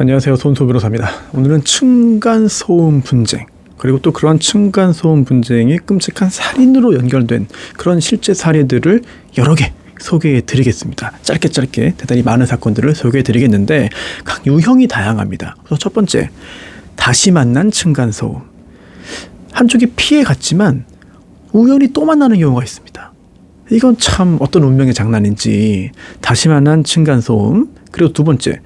안녕하세요. 손소 변호사입니다. 오늘은 층간 소음 분쟁 그리고 또 그런 층간 소음 분쟁이 끔찍한 살인으로 연결된 그런 실제 사례들을 여러 개 소개해 드리겠습니다. 짧게 짧게 대단히 많은 사건들을 소개해 드리겠는데 각 유형이 다양합니다. 그래서 첫 번째 다시 만난 층간 소음 한쪽이 피해 갔지만 우연히 또 만나는 경우가 있습니다. 이건 참 어떤 운명의 장난인지 다시 만난 층간 소음 그리고 두 번째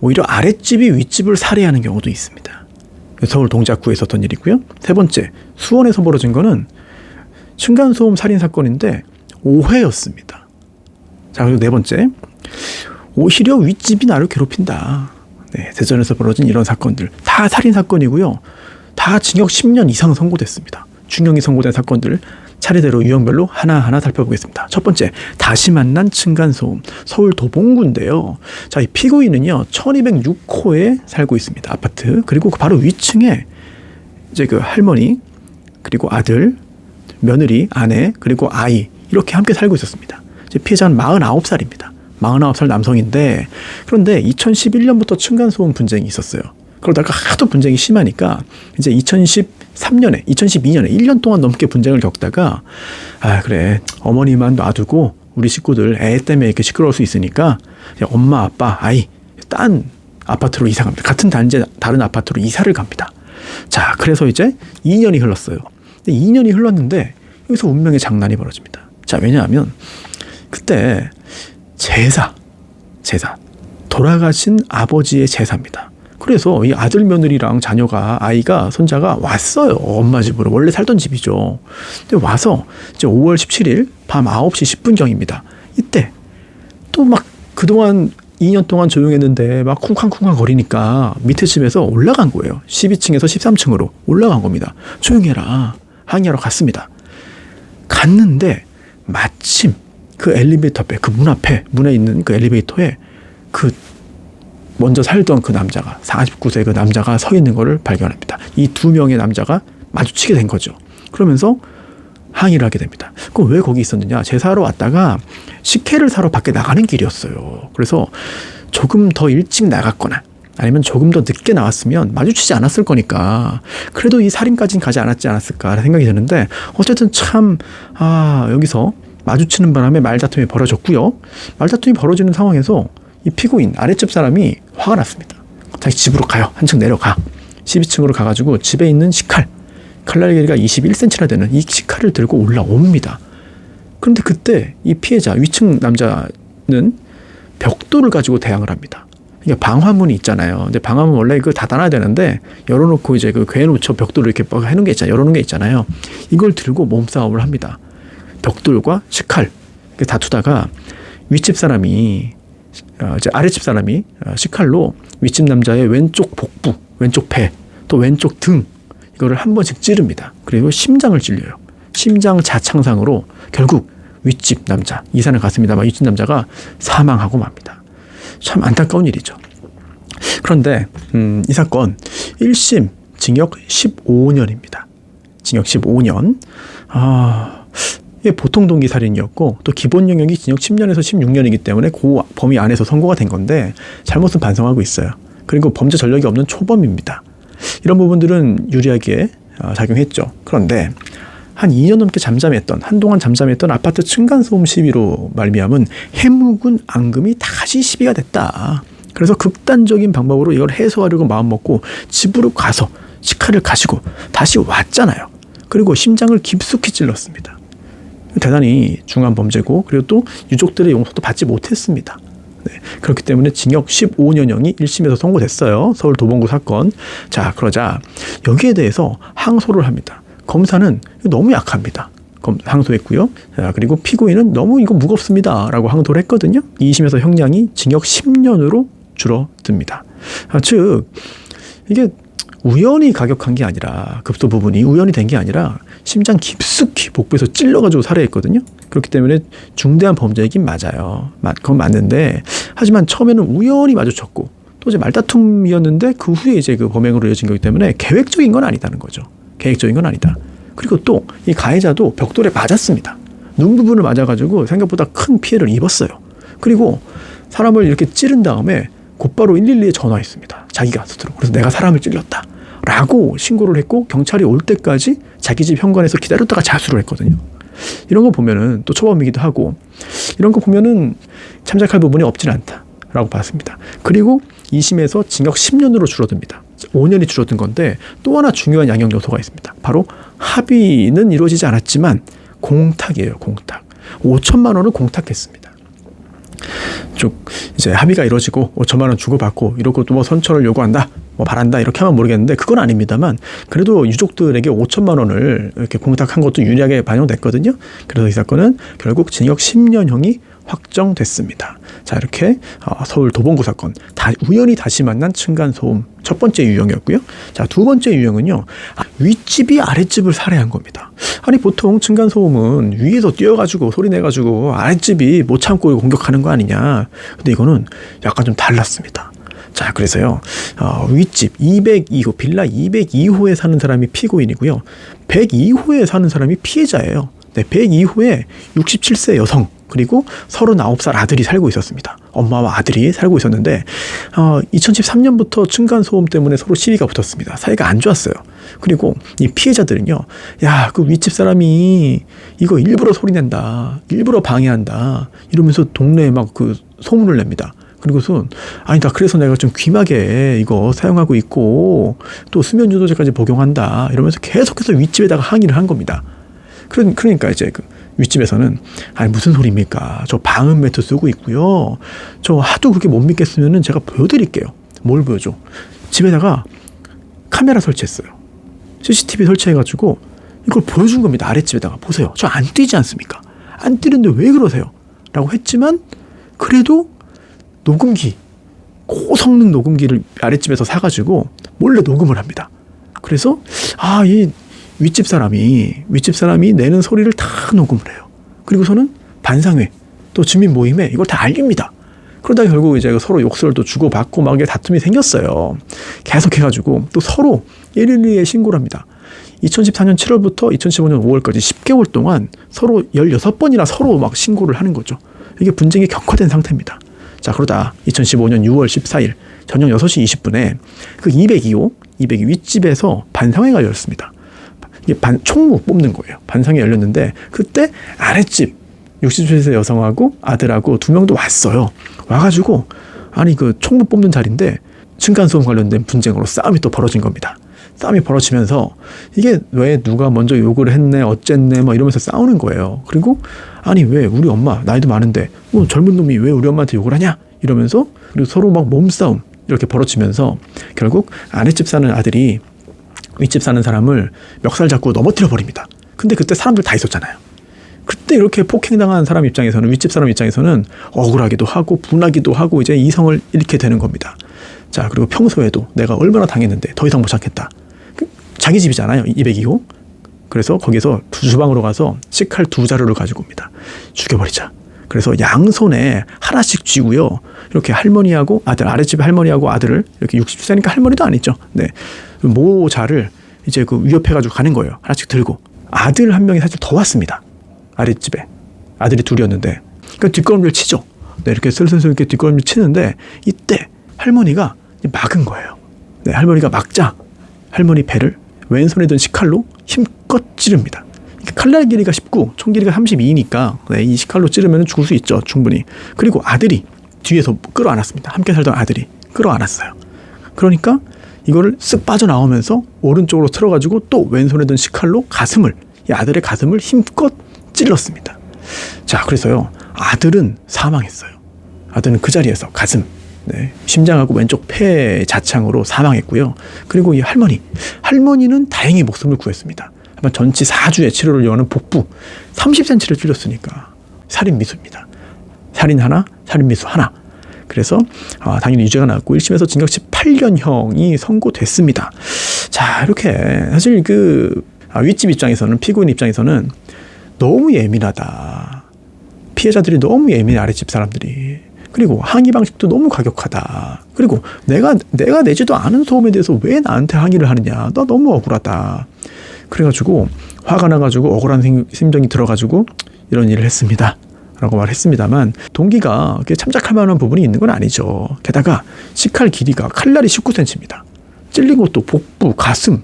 오히려 아랫집이 윗집을 살해하는 경우도 있습니다. 서울 동작구에 있었던 일이고요. 세 번째 수원에서 벌어진 거는 층간 소음 살인 사건인데 오해였습니다. 자 그리고 네 번째 오히려 윗집이 나를 괴롭힌다. 네, 대전에서 벌어진 이런 사건들 다 살인 사건이고요. 다 징역 10년 이상 선고됐습니다. 중형이 선고된 사건들 차례대로 유형별로 하나하나 살펴보겠습니다. 첫 번째, 다시 만난 층간소음, 서울 도봉구인데요. 자, 이 피고인은요, 1206호에 살고 있습니다. 아파트. 그리고 그 바로 위층에 이제 그 할머니, 그리고 아들, 며느리, 아내, 그리고 아이, 이렇게 함께 살고 있었습니다. 이제 피해자는 49살입니다. 49살 남성인데, 그런데 2011년부터 층간소음 분쟁이 있었어요. 그러다가 하도 분쟁이 심하니까 이제 2013년에 2012년에 1년 동안 넘게 분쟁을 겪다가 아 그래 어머니만 놔두고 우리 식구들 애 때문에 이렇게 시끄러울 수 있으니까 엄마 아빠 아이 딴 아파트로 이사 갑니다. 같은 단지 다른 아파트로 이사를 갑니다. 자 그래서 이제 2년이 흘렀어요. 근데 2년이 흘렀는데 여기서 운명의 장난이 벌어집니다. 자 왜냐하면 그때 제사 제사 돌아가신 아버지의 제사입니다. 그래서 이 아들 며느리랑 자녀가 아이가 손자가 왔어요 엄마 집으로 원래 살던 집이죠. 근데 와서 이제 5월 17일 밤 9시 10분 경입니다. 이때 또 막 그동안 2년 동안 조용했는데 막 쿵쾅쿵쾅 거리니까 밑에 집에서 올라간 거예요. 12층에서 13층으로 올라간 겁니다. 조용해라 항의하러 갔습니다. 갔는데 마침 그 엘리베이터 앞에 그 문 앞에 문에 있는 그 엘리베이터에 그 먼저 살던 그 남자가 49세 그 남자가 서 있는 것을 발견합니다. 이 두 명의 남자가 마주치게 된 거죠. 그러면서 항의를 하게 됩니다. 그럼 왜 거기 있었느냐? 제사하러 왔다가 식혜를 사러 밖에 나가는 길이었어요. 그래서 조금 더 일찍 나갔거나 아니면 조금 더 늦게 나왔으면 마주치지 않았을 거니까 그래도 이 살인까지는 가지 않았지 않았을까 생각이 드는데 어쨌든 참 아, 여기서 마주치는 바람에 말다툼이 벌어졌고요. 말다툼이 벌어지는 상황에서 이 피고인 아랫집 사람이 화가 났습니다. 다시 집으로 가요. 한층 내려가. 12층으로 가가지고 집에 있는 식칼, 칼날 길이가 21cm나 되는 이 식칼을 들고 올라옵니다. 그런데 그때 이 피해자 위층 남자는 벽돌을 가지고 대항을 합니다. 이게 방화문이 있잖아요. 근데 방화문 원래 그 닫아놔야 되는데 열어놓고 이제 그 괴놓쳐 벽돌을 이렇게 막 해놓은 게 있잖아요. 열어놓은 게 있잖아요. 이걸 들고 몸싸움을 합니다. 벽돌과 식칼 다투다가 윗집 사람이 어, 이제 아랫집 사람이 어, 식칼로 윗집 남자의 왼쪽 복부, 왼쪽 배, 또 왼쪽 등 이거를 한 번씩 찌릅니다. 그리고 심장을 찔려요. 심장 자창상으로 결국 윗집 남자 이사를 갔습니다만 윗집 남자가 사망하고 맙니다. 참 안타까운 일이죠. 그런데 음, 이 사건 1심 징역 15년입니다. 징역 15년. 아, 이게 보통 동기 살인이었고 또 기본 영역이 징역 10년에서 16년이기 때문에 그 범위 안에서 선고가 된 건데 잘못은 반성하고 있어요. 그리고 범죄 전력이 없는 초범입니다. 이런 부분들은 유리하게 어, 작용했죠. 그런데 한 2년 넘게 잠잠했던 한동안 잠잠했던 아파트 층간 소음 시비로 말미암은 해묵은 앙금이 다시 시비가 됐다. 그래서 극단적인 방법으로 이걸 해소하려고 마음먹고 집으로 가서 식칼을 가지고 다시 왔잖아요. 그리고 심장을 깊숙이 찔렀습니다. 대단히 중한 범죄고 그리고 또 유족들의 용서도 받지 못했습니다. 네, 그렇기 때문에 징역 15년형이 1심에서 선고됐어요. 서울 도봉구 사건. 자, 그러자 여기에 대해서 항소를 합니다. 검사는 너무 약합니다. 검, 항소했고요. 자, 그리고 피고인은 너무 이거 무겁습니다. 라고 항소를 했거든요. 2심에서 형량이 징역 10년으로 줄어듭니다. 아, 즉, 이게 우연히 가격한 게 아니라 급소 부분이 우연히 된 게 아니라 심장 깊숙이 복부에서 찔러가지고 살해했거든요. 그렇기 때문에 중대한 범죄이긴 맞아요. 맞, 그건 맞는데 하지만 처음에는 우연히 마주쳤고 또 이제 말다툼이었는데 그 후에 이제 그 범행으로 이어진 거기 때문에 계획적인 건 아니다는 거죠. 계획적인 건 아니다. 그리고 또 이 가해자도 벽돌에 맞았습니다. 눈 부분을 맞아가지고 생각보다 큰 피해를 입었어요. 그리고 사람을 이렇게 찌른 다음에 곧바로 112에 전화했습니다. 자기가 스스로. 그래서 내가 사람을 찔렀다. 라고 신고를 했고 경찰이 올 때까지 자기 집 현관에서 기다렸다가 자수를 했거든요. 이런 거 보면은 또 초범이기도 하고 이런 거 보면은 참작할 부분이 없진 않다라고 봤습니다. 그리고 2심에서 징역 10년으로 줄어듭니다. 5년이 줄어든 건데 또 하나 중요한 양형 요소가 있습니다. 바로 합의는 이루어지지 않았지만 공탁이에요, 공탁. 5천만 원을 공탁했습니다. 쭉 이제 합의가 이루어지고 5천만 원 주고받고 이러고 또 뭐 선처를 요구한다. 뭐 바란다 이렇게 하면 모르겠는데 그건 아닙니다만 그래도 유족들에게 5천만 원을 이렇게 공탁한 것도 유리하게 반영됐거든요. 그래서 이 사건은 결국 징역 10년형이 확정됐습니다. 자 이렇게 어, 서울 도봉구 사건 다 우연히 다시 만난 층간 소음 첫 번째 유형이었고요. 자두 번째 유형은요 아, 윗집이 아랫집을 살해한 겁니다. 아니 보통 층간 소음은 위에서 뛰어가지고 소리 내가지고 아랫집이 못 참고 공격하는 거 아니냐. 근데 이거는 약간 좀 달랐습니다. 자, 그래서요, 어, 윗집 202호, 빌라 202호에 사는 사람이 피고인이고요. 102호에 사는 사람이 피해자예요. 네, 102호에 67세 여성, 그리고 39살 아들이 살고 있었습니다. 엄마와 아들이 살고 있었는데, 어, 2013년부터 층간 소음 때문에 서로 시비가 붙었습니다. 사이가 안 좋았어요. 그리고 이 피해자들은요, 야, 그 윗집 사람이 이거 일부러 소리 낸다. 일부러 방해한다. 이러면서 동네에 막 그 소문을 냅니다. 그리고선 아니다 그래서 내가 좀 귀마개 이거 사용하고 있고 또 수면 유도제까지 복용한다 이러면서 계속해서 윗집에다가 항의를 한 겁니다. 그런 그러니까 이제 그 윗집에서는 아니 무슨 소리입니까? 저 방음 매트 쓰고 있고요. 저 하도 그렇게 못 믿겠으면은 제가 보여드릴게요. 뭘 보여줘? 집에다가 카메라 설치했어요. CCTV 설치해가지고 이걸 보여준 겁니다. 아랫집에다가 보세요. 저 안 뛰지 않습니까? 안 뛰는데 왜 그러세요? 라고 했지만 그래도 녹음기 고성능 녹음기를 아랫집에서 사가지고 몰래 녹음을 합니다. 그래서 아 이 윗집 사람이 윗집 사람이 내는 소리를 다 녹음을 해요. 그리고서는 반상회 또 주민 모임에 이걸 다 알립니다. 그러다 결국 이제 서로 욕설도 주고받고 막 다툼이 생겼어요. 계속 해가지고 또 서로 112에 신고를 합니다. 2014년 7월부터 2015년 5월까지 10개월 동안 서로 16번이나 서로 막 신고를 하는 거죠. 이게 분쟁이 격화된 상태입니다. 자, 그러다 2015년 6월 14일 저녁 6시 20분에 그 202호, 202 윗집에서 반상회가 열렸습니다. 이게 반, 총무 뽑는 거예요. 반상회 열렸는데 그때 아랫집 60세 여성하고 아들하고 두 명도 왔어요. 와가지고 아니 그 총무 뽑는 자리인데 층간소음 관련된 분쟁으로 싸움이 또 벌어진 겁니다. 싸움이 벌어지면서 이게 왜 누가 먼저 욕을 했네 어쨌네 뭐 이러면서 싸우는 거예요. 그리고 아니 왜 우리 엄마 나이도 많은데 뭐 젊은 놈이 왜 우리 엄마한테 욕을 하냐 이러면서 그리고 서로 막 몸싸움 이렇게 벌어지면서 결국 아랫집 사는 아들이 윗집 사는 사람을 멱살 잡고 넘어뜨려 버립니다. 근데 그때 사람들 다 있었잖아요. 그때 이렇게 폭행당한 사람 입장에서는 윗집 사람 입장에서는 억울하기도 하고 분하기도 하고 이제 이성을 잃게 되는 겁니다. 자 그리고 평소에도 내가 얼마나 당했는데 더 이상 못 참겠다. 그 자기 집이잖아요. 202호. 그래서 거기서 주방으로 가서 식칼 두 자루를 가지고 옵니다. 죽여버리자. 그래서 양손에 하나씩 쥐고요. 이렇게 할머니하고 아들, 아랫집 할머니하고 아들을 이렇게 60세니까 할머니도 아니죠. 네. 모자를 이제 그 위협해가지고 가는 거예요. 하나씩 들고. 아들 한 명이 사실 더 왔습니다. 아랫집에. 아들이 둘이었는데. 그러니까 뒷걸음질 치죠. 네, 이렇게 슬슬슬 이렇게 뒷걸음질 치는데 이때 할머니가 막은 거예요. 네, 할머니가 막자 할머니 배를 왼손에 든 식칼로 힘껏 찌릅니다. 칼날 길이가 19, 총 길이가 32니까 네, 이 식칼로 찌르면 죽을 수 있죠, 충분히. 그리고 아들이 뒤에서 끌어안았습니다. 함께 살던 아들이 끌어안았어요. 그러니까 이거를 쓱 빠져나오면서 오른쪽으로 틀어가지고 또 왼손에 든 식칼로 가슴을 이 아들의 가슴을 힘껏 찔렀습니다. 자, 그래서요 아들은 사망했어요. 아들은 그 자리에서 가슴 네, 심장하고 왼쪽 폐 자창으로 사망했고요. 그리고 이 할머니, 할머니는 다행히 목숨을 구했습니다. 하지만 전치 4주의 치료를 요하는 복부 30cm를 찔렸으니까 살인 미수입니다. 살인 하나, 살인 미수 하나. 그래서 아, 당연히 유죄가 나왔고 1심에서 징역 18년형이 선고됐습니다. 자 이렇게 사실 그 아, 윗집 입장에서는 피고인 입장에서는 너무 예민하다. 피해자들이 너무 예민해 아랫집 사람들이. 그리고 항의 방식도 너무 과격하다. 그리고 내가 내가 내지도 않은 소음에 대해서 왜 나한테 항의를 하느냐. 나 너무 억울하다. 그래가지고 화가 나가지고 억울한 심정이 들어가지고 이런 일을 했습니다. 라고 말했습니다만 동기가 참작할 만한 부분이 있는 건 아니죠. 게다가 식칼 길이가 칼날이 19cm입니다. 찔린 것도 복부, 가슴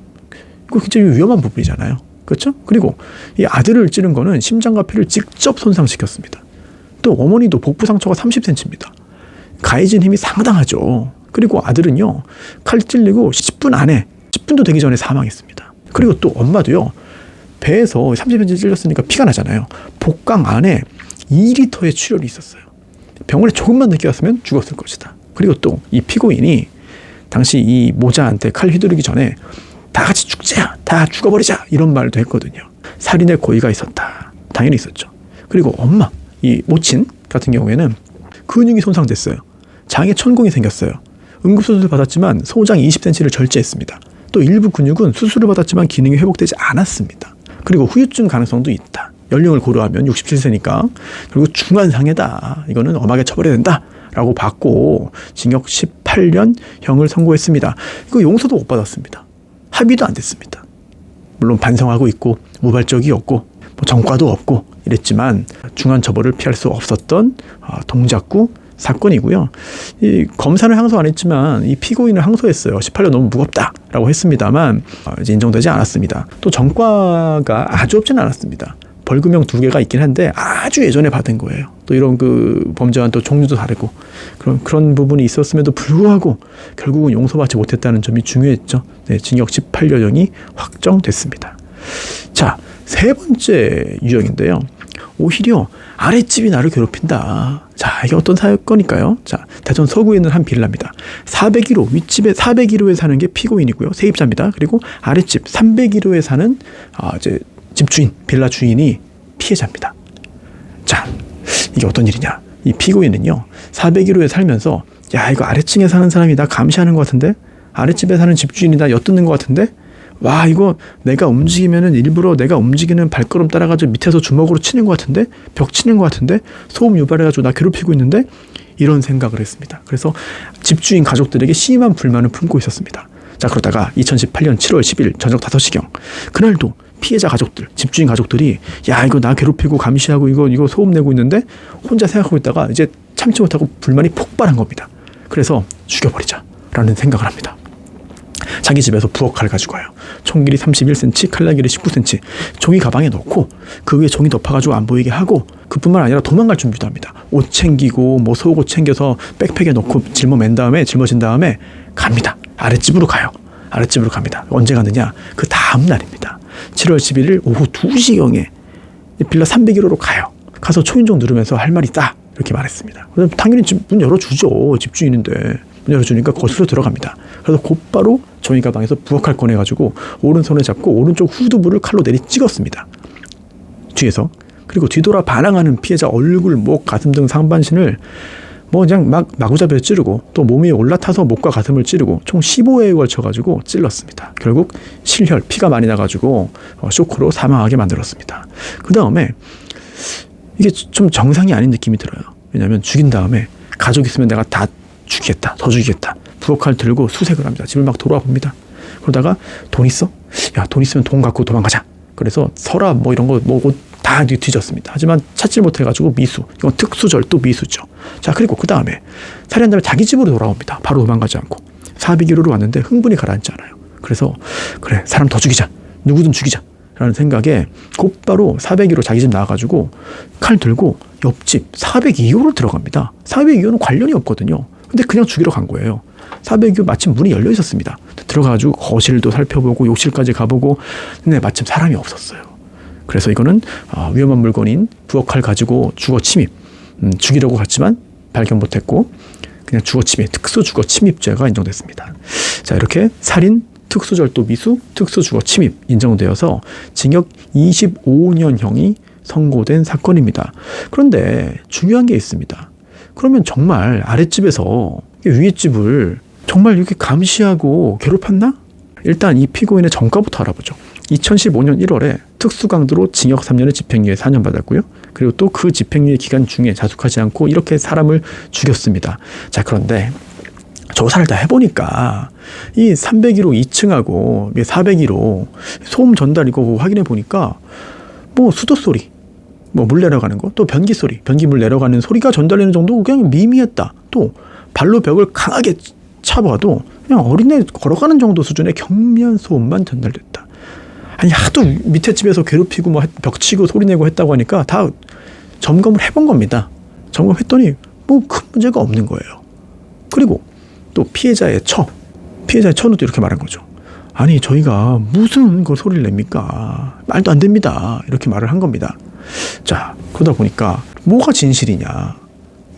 이거 굉장히 위험한 부분이잖아요. 그렇죠? 그리고 이 아들을 찌른 거는 심장과 폐를 직접 손상시켰습니다. 또 어머니도 복부 상처가 30cm입니다. 가해진 힘이 상당하죠. 그리고 아들은요 칼 찔리고 10분 안에 10분도 되기 전에 사망했습니다. 그리고 또 엄마도요 배에서 30cm 찔렸으니까 피가 나잖아요. 복강 안에 2리터의 출혈이 있었어요. 병원에 조금만 늦게 왔으면 죽었을 것이다. 그리고 또 이 피고인이 당시 이 모자한테 칼 휘두르기 전에 다 같이 죽자, 다 죽어버리자 이런 말도 했거든요. 살인의 고의가 있었다. 당연히 있었죠. 그리고 엄마, 이 모친 같은 경우에는 근육이 손상됐어요. 장에 천공이 생겼어요. 응급수술 받았지만 소장 20cm를 절제했습니다. 또 일부 근육은 수술을 받았지만 기능이 회복되지 않았습니다. 그리고 후유증 가능성도 있다. 연령을 고려하면 67세니까 그리고 중환상해다. 이거는 엄하게 처벌해야 된다. 라고 받고 징역 18년 형을 선고했습니다. 이거 용서도 못 받았습니다. 합의도 안 됐습니다. 물론 반성하고 있고 우발적이었고 뭐 정과도 없고 이랬지만 중한 처벌을 피할 수 없었던 아, 동작구 사건이고요. 이 검사는 항소 안 했지만 이 피고인을 항소했어요. 18년 너무 무겁다라고 했습니다만 아, 이제 인정되지 않았습니다. 또 전과가 아주 없지는 않았습니다. 벌금형 두 개가 있긴 한데 아주 예전에 받은 거예요. 또 이런 그 범죄와는 또 종류도 다르고 그런 그런 부분이 있었음에도 불구하고 결국은 용서받지 못했다는 점이 중요했죠. 네, 징역 18년형이 확정됐습니다. 자, 세 번째 유형인데요. 오히려 아랫집이 나를 괴롭힌다. 자, 이게 어떤 사건일까요? 자, 대전 서구에 있는 한 빌라입니다. 401호, 윗집에 401호에 사는 게 피고인이고요. 세입자입니다. 그리고 아랫집 301호에 사는 아, 이제 집주인, 빌라 주인이 피해자입니다. 자, 이게 어떤 일이냐? 이 피고인은요, 401호에 살면서, 야, 이거 아래층에 사는 사람이 나 감시하는 것 같은데? 아랫집에 사는 집주인이 나 엿듣는 것 같은데? 와, 이거 내가 움직이면은 일부러 내가 움직이는 발걸음 따라가지고 밑에서 주먹으로 치는 것 같은데? 벽 치는 것 같은데? 소음 유발해가지고 나 괴롭히고 있는데? 이런 생각을 했습니다. 그래서 집주인 가족들에게 심한 불만을 품고 있었습니다. 자, 그러다가 2018년 7월 10일 저녁 5시경, 그날도 피해자 가족들, 집주인 가족들이 야 이거 나 괴롭히고 감시하고 이거 이거 소음 내고 있는데 혼자 생각하고 있다가 이제 참지 못하고 불만이 폭발한 겁니다. 그래서 죽여버리자라는 생각을 합니다. 자기 집에서 부엌칼 가지고 와요. 총 길이 31cm, 칼날 길이 19cm. 종이 가방에 넣고 그 위에 종이 덮어가지고 안 보이게 하고 그뿐만 아니라 도망갈 준비도 합니다. 옷 챙기고 뭐 속옷 챙겨서 백팩에 넣고 짊어 맨 다음에 짊어진 다음에 갑니다. 아랫집으로 가요. 아랫집으로 갑니다. 언제 갔느냐? 그 다음 날입니다. 7월 11일 오후 2시경에 빌라 301호로 가요. 가서 초인종 누르면서 할 말이 있다. 이렇게 말했습니다. 당연히 집문 열어주죠. 집주인인데. 문 열어주니까 거실로 들어갑니다. 그래서 곧바로 종이 가방에서 부엌칼 꺼내가지고 오른손에 잡고 오른쪽 후두부를 칼로 내리 찍었습니다. 뒤에서. 그리고 뒤돌아 반항하는 피해자 얼굴, 목, 가슴 등 상반신을 뭐 그냥 막 마구잡이로 찌르고 또몸 위에 올라타서 목과 가슴을 찌르고 총 15회에 걸쳐가지고 찔렀습니다. 결국 실혈, 피가 많이 나가지고 어, 쇼크로 사망하게 만들었습니다. 그 다음에 이게 좀 정상이 아닌 느낌이 들어요. 왜냐하면 죽인 다음에 가족 있으면 내가 다 죽이겠다, 더 죽이겠다. 부엌칼 들고 수색을 합니다. 집을 막 돌아와 봅니다. 그러다가 돈 있어? 야, 돈 있으면 돈 갖고 도망가자. 그래서 서랍 뭐 이런 거뭐다 뒤졌습니다. 하지만 찾지 못해가지고 미수. 이건 특수절도 미수죠. 자, 그리고 그 다음에 살해한 다음에 자기 집으로 돌아옵니다. 바로 도망가지 않고. 401호로 왔는데 흥분이 가라앉지 않아요. 그래서 그래, 사람 더 죽이자. 누구든 죽이자. 라는 생각에 곧바로 402로 자기 집 나와가지고 칼 들고 옆집 402호를 들어갑니다. 402호는 관련이 없거든요. 근데 그냥 죽이러 간 거예요. 402호 마침 문이 열려 있었습니다. 들어가가지고 거실도 살펴보고 욕실까지 가보고 근데 마침 사람이 없었어요. 그래서 이거는 어, 위험한 물건인 부엌칼 가지고 주거 침입 음, 죽이려고 갔지만 발견 못했고 그냥 주거 침입 특수 주거 침입죄가 인정됐습니다. 자 이렇게 살인 특수절도 미수 특수 주거 침입 인정되어서 징역 25년형이 선고된 사건입니다. 그런데 중요한 게 있습니다. 그러면 정말 아랫집에서 위에집을 정말 이렇게 감시하고 괴롭혔나? 일단 이 피고인의 전과부터 알아보죠. 2015년 1월에 특수강도로 징역 3년에 집행유예 4년 받았고요. 그리고 또 그 집행유예 기간 중에 자숙하지 않고 이렇게 사람을 죽였습니다. 자, 그런데 조사를 다 해보니까 이 301호 2층하고 401호 소음 전달 이거 확인해 보니까 뭐 수도 소리 뭐 물 내려가는 거, 또 변기 소리, 변기 물 내려가는 소리가 전달되는 정도 그냥 미미했다. 또 발로 벽을 강하게 차봐도 그냥 어린애 걸어가는 정도 수준의 경미한 소음만 전달됐다. 아니 하도 밑에 집에서 괴롭히고 뭐 벽치고 소리내고 했다고 하니까 다 점검을 해본 겁니다. 점검했더니 뭐 큰 문제가 없는 거예요. 그리고 또 피해자의 처, 피해자의 또 이렇게 말한 거죠. 아니 저희가 무슨 그 소리를 냅니까? 말도 안 됩니다. 이렇게 말을 한 겁니다. 자 그러다 보니까 뭐가 진실이냐?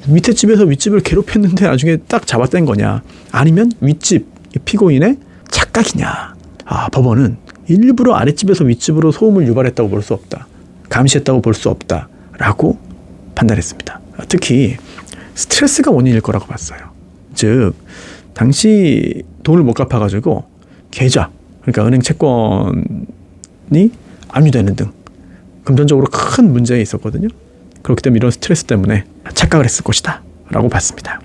밑에 집에서 윗집을 괴롭혔는데 나중에 딱 잡아뗀 거냐? 아니면 윗집 이 피고인의 착각이냐? 아 법원은 일부러 아랫집에서 윗집으로 소음을 유발했다고 볼 수 없다. 감시했다고 볼 수 없다 라고 판단했습니다. 특히 스트레스가 원인일 거라고 봤어요. 즉 당시 돈을 못 갚아가지고 계좌 그러니까 은행 채권이 압류되는 등 금전적으로 큰 문제에 있었거든요. 그렇기 때문에 이런 스트레스 때문에 착각을 했을 것이다 라고 봤습니다.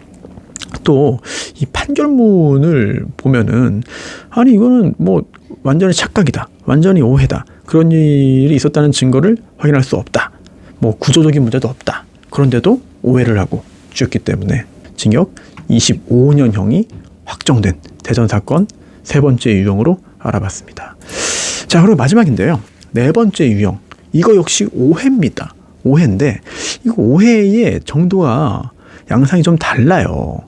또 이 판결문을 보면은 아니 이거는 뭐 완전히 착각이다 완전히 오해다 그런 일이 있었다는 증거를 확인할 수 없다 뭐 구조적인 문제도 없다 그런데도 오해를 하고 주였기 때문에 징역 25년형이 확정된 대전 사건 세 번째 유형으로 알아봤습니다. 자, 그리고 마지막인데요. 네 번째 유형. 이거 역시 오해입니다. 오해인데 이거 오해의 정도와 양상이 좀 달라요.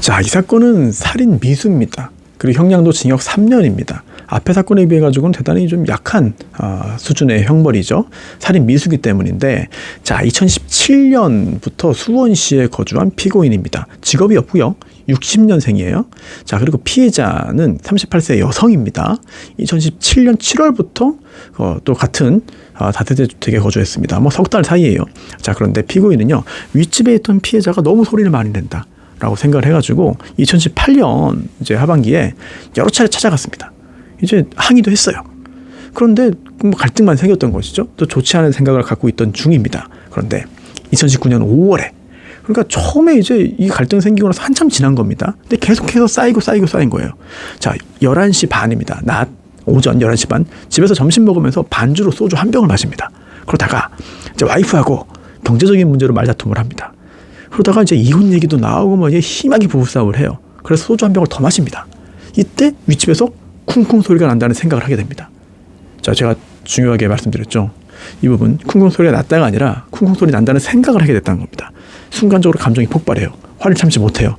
자, 이 사건은 살인 미수입니다. 그리고 형량도 징역 3년입니다. 앞의 사건에 비해 가지고는 대단히 좀 약한 아, 수준의 형벌이죠. 살인 미수기 때문인데 자 2017년부터 수원시에 거주한 피고인입니다. 직업이 없고요. 60년생이에요. 자 그리고 피해자는 38세 여성입니다. 2017년 7월부터 어, 또 같은 아, 다세대 주택에 거주했습니다. 뭐 석 달 사이에요. 자 그런데 피고인은요 윗집에 있던 피해자가 너무 소리를 많이 낸다. 라고 생각을 해가지고 2018년 이제 하반기에 여러 차례 찾아갔습니다. 이제 항의도 했어요. 그런데 뭐 갈등만 생겼던 것이죠. 또 좋지 않은 생각을 갖고 있던 중입니다. 그런데 2019년 5월에 그러니까 처음에 이제 이 갈등 생기고 나서 한참 지난 겁니다. 근데 계속해서 쌓이고 쌓이고 쌓인 거예요. 자, 11시 반입니다. 낮 오전 11시 반 집에서 점심 먹으면서 반주로 소주 한 병을 마십니다. 그러다가 이제 와이프하고 경제적인 문제로 말다툼을 합니다. 그러다가 이제 이혼 얘기도 나오고 뭐 이제 심하게 부부싸움을 해요. 그래서 소주 한 병을 더 마십니다. 이때 윗집에서 쿵쿵 소리가 난다는 생각을 하게 됩니다. 자, 제가 중요하게 말씀드렸죠. 이 부분 쿵쿵 소리가 났다가 아니라 쿵쿵 소리 난다는 생각을 하게 됐다는 겁니다. 순간적으로 감정이 폭발해요. 화를 참지 못해요.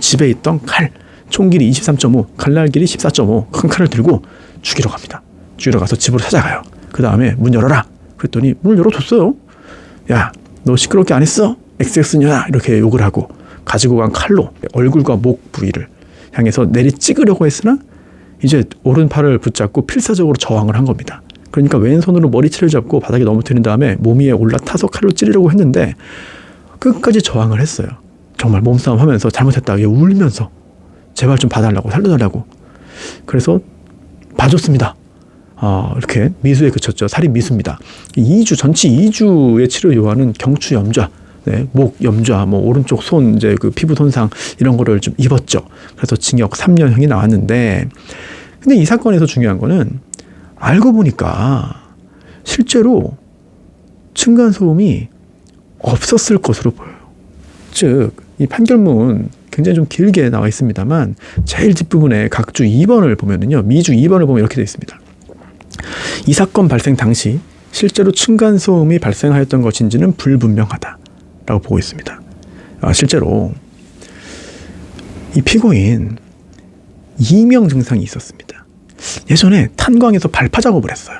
집에 있던 칼, 총 길이 23.5, 칼날 길이 14.5, 큰 칼을 들고 죽이러 갑니다. 죽이러 가서 집으로 찾아가요. 그 다음에 문 열어라. 그랬더니 문을 열어줬어요. 야, 너 시끄럽게 안 했어? XX녀야. 이렇게 욕을 하고 가지고 간 칼로 얼굴과 목 부위를 향해서 내리 찍으려고 했으나 이제 오른팔을 붙잡고 필사적으로 저항을 한 겁니다. 그러니까 왼손으로 머리채를 잡고 바닥에 넘어뜨린 다음에 몸 위에 올라타서 칼로 찌르려고 했는데 끝까지 저항을 했어요. 정말 몸싸움 하면서 잘못했다. 고 울면서 제발 좀 봐달라고 살려달라고. 그래서 봐줬습니다. 어, 이렇게 미수에 그쳤죠. 살인 미수입니다. 2주, 전치 2주의 치료 요하는 경추 염좌, 네, 목 염좌, 뭐 오른쪽 손 이제 그 피부 손상 이런 거를 좀 입었죠. 그래서 징역 3년형이 나왔는데, 근데 이 사건에서 중요한 거는 알고 보니까 실제로 층간 소음이 없었을 것으로 보여요. 즉, 이 판결문 굉장히 좀 길게 나와 있습니다만 제일 뒷부분에 각주 2번을 보면은요. 미주 2번을 보면 이렇게 되어 있습니다. 이 사건 발생 당시 실제로 층간 소음이 발생하였던 것인지는 불분명하다 라고 보고 있습니다. 아, 실제로 이 피고인 이명 증상이 있었습니다. 예전에 탄광에서 발파 작업을 했어요.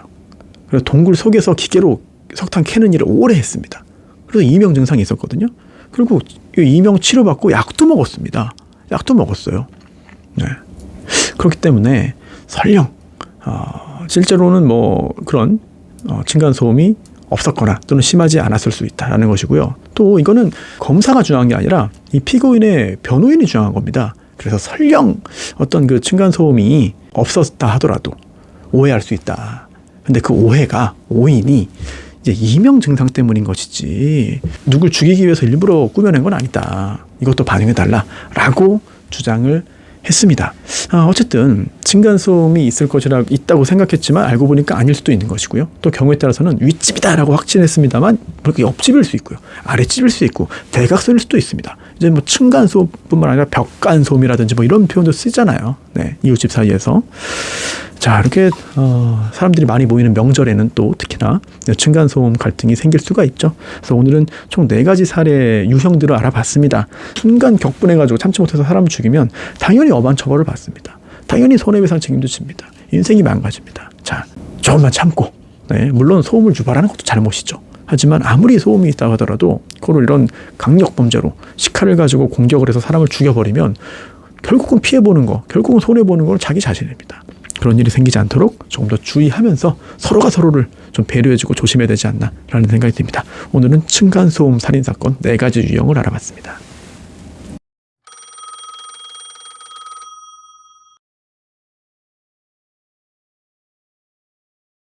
그래서 동굴 속에서 기계로 석탄 캐는 일을 오래 했습니다. 그래서 이명 증상이 있었거든요. 그리고 이명 치료받고 약도 먹었습니다. 약도 먹었어요. 네. 그렇기 때문에 설령 어, 실제로는 뭐 그런 어, 층간 소음이 없었거나 또는 심하지 않았을 수 있다라는 것이고요. 또 이거는 검사가 중요한 게 아니라 이 피고인의 변호인이 중요한 겁니다. 그래서 설령 어떤 그 층간 소음이 없었다 하더라도 오해할 수 있다. 근데 그 오해가 오인이 이제 이명 증상 때문인 것이지 누굴 죽이기 위해서 일부러 꾸며낸 건 아니다. 이것도 반영해 달라라고 주장을 했습니다. 아, 어쨌든 층간소음이 있을 것이라 있다고 생각했지만 알고 보니까 아닐 수도 있는 것이고요. 또 경우에 따라서는 윗집이다라고 확신했습니다만 뭐 옆집일 수 있고요. 아랫집일 수 있고 대각선일 수도 있습니다. 이제 뭐 층간소음뿐만 아니라 벽간소음이라든지 뭐 이런 표현도 쓰잖아요. 네, 이웃집 사이에서. 자, 이렇게 어, 사람들이 많이 모이는 명절에는 또 특히나 층간소음 갈등이 생길 수가 있죠. 그래서 오늘은 총 네 가지 사례 유형들을 알아봤습니다. 순간 격분해가지고 참지 못해서 사람을 죽이면 당연히 어반 처벌을 받습니다. 당연히 손해배상 책임도 집니다. 인생이 망가집니다. 자, 조금만 참고. 네, 물론 소음을 유발하는 것도 잘못이죠. 하지만 아무리 소음이 있다고 하더라도 그걸 이런 강력 범죄로 식칼을 가지고 공격을 해서 사람을 죽여버리면 결국은 피해보는 거, 결국은 손해보는 건 자기 자신입니다. 그런 일이 생기지 않도록 조금 더 주의하면서 서로가 서로를 좀 배려해주고 조심해야 되지 않나라는 생각이 듭니다. 오늘은 층간소음 살인사건 네 가지 유형을 알아봤습니다.